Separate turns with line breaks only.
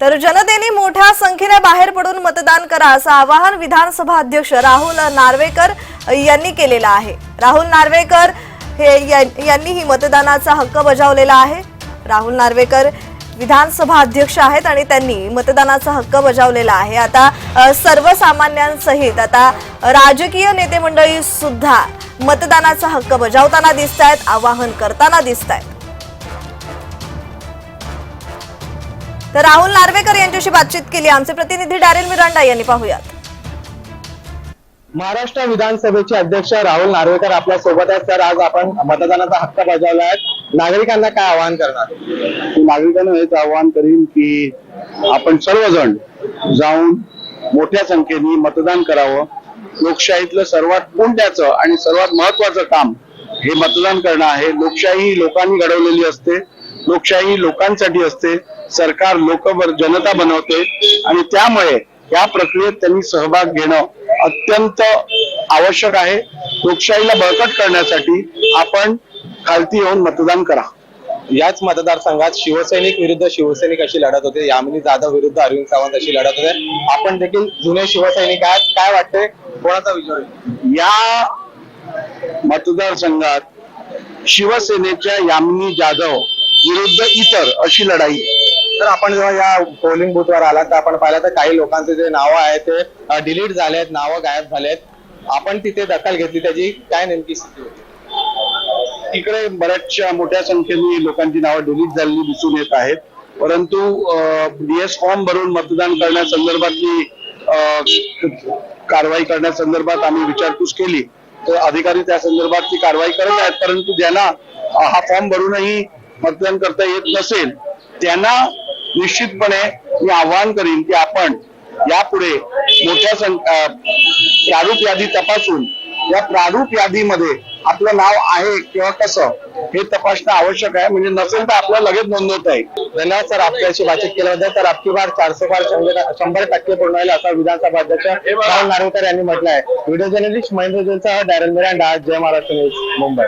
तर जनतेने मोठ्या संख्येने बाहेर पडून मतदान करा असं आवाहन विधानसभा अध्यक्ष राहुल नार्वेकर यांनी केलेलं आहे. राहुल नार्वेकर हे यांनीही मतदानाचा हक्क बजावलेला आहे. राहुल नार्वेकर विधानसभा अध्यक्ष आहेत आणि त्यांनी मतदानाचा हक्क बजावलेला आहे. आता सर्वसामान्यांसहित आता राजकीय नेते मंडळी सुद्धा मतदानाचा हक्क बजावताना दिसत आहेत आवाहन करताना दिसत आहेत तर राहुल नार्वेकर यांच्याशी बातचीत केली. आमचे प्रतिनिधी डॅरेल मिरांडा यांनी पाहूयात.
महाराष्ट्र विधानसभेचे अध्यक्ष राहुल नार्वेकर आपल्यासोबत आहेत. तर आज आपण मतदानाचा हक्क बजावला आहे. नागरिकांना काय आवाहन करणार?
नागरिकांना हेच आवाहन करीन की आपण सर्वजण जाऊन मोठ्या संख्येने मतदान करावं. लोकशाहीतलं सर्वात पुण्याचं आणि सर्वात महत्वाचं काम हे मतदान करणं आहे. लोकशाही लोकांनी घडवलेली असते. लोकशाही लोकांसाठी असते सरकार लोक जनता बनवते आणि त्यामुळे या प्रक्रियेत त्यांनी सहभाग घेणं अत्यंत आवश्यक आहे. लोकशाहीला बळकट करण्यासाठी आपण खालती येऊन मतदान करा.
याच मतदारसंघात शिवसैनिक विरुद्ध शिवसैनिक अशी लढत होते. यामिनी जाधव विरुद्ध अरविंद सावंत अशी लढत होते. आपण देखील जुने शिवसैनिक आहात. काय वाटते कोणाचा विजय होईल?
या मतदारसंघात शिवसेनेच्या यामिनी जाधव विरुद्ध इतर अशी लढाई.
तर आपण जेव्हा या पोलिंग बूथ वर आलात तर आपण पाहिलं तर काही लोकांचे जे नावं आहेत ते डिलीट झाले आहेत नावं गायब झालेत आपण तिथे दखल घेतली त्याची काय नेमकी स्थिती होती?
तिकडे बऱ्याचशा मोठ्या संख्येने लोकांची नावं डिलीट झालेली दिसून येत आहेत. परंतु डीएस फॉर्म भरून मतदान करण्यासंदर्भातली कारवाई करण्यासंदर्भात आम्ही विचारपूस केली. तर अधिकारी त्या संदर्भात ती कारवाई करत आहेत परंतु ज्यांना हा फॉर्म भरूनही मतदान करता येत नसेल त्यांना निश्चितपणे मी आवाहन करीन की आपण यापुढे मोठ्या प्रारूप यादी तपासून या प्रारूप यादीमध्ये आपलं नाव आहे किंवा कसं हे तपासणं आवश्यक आहे. म्हणजे नसेल तर आपल्याला लगेच नोंदवता येईल.
धन्यवाद सर आपल्याशी बातचीत केल्याबद्दल. तर आपकी बार चारशे बार शंभर टक्के पूर्ण होईल असं विधानसभा अध्यक्ष राहुल नार्वेकर यांनी म्हटलं आहे व्हिडिओ जर्नलिस्ट महेंद्र जोलचा डॅरल मिरांडा जय महाराष्ट्र न्यूज मुंबई.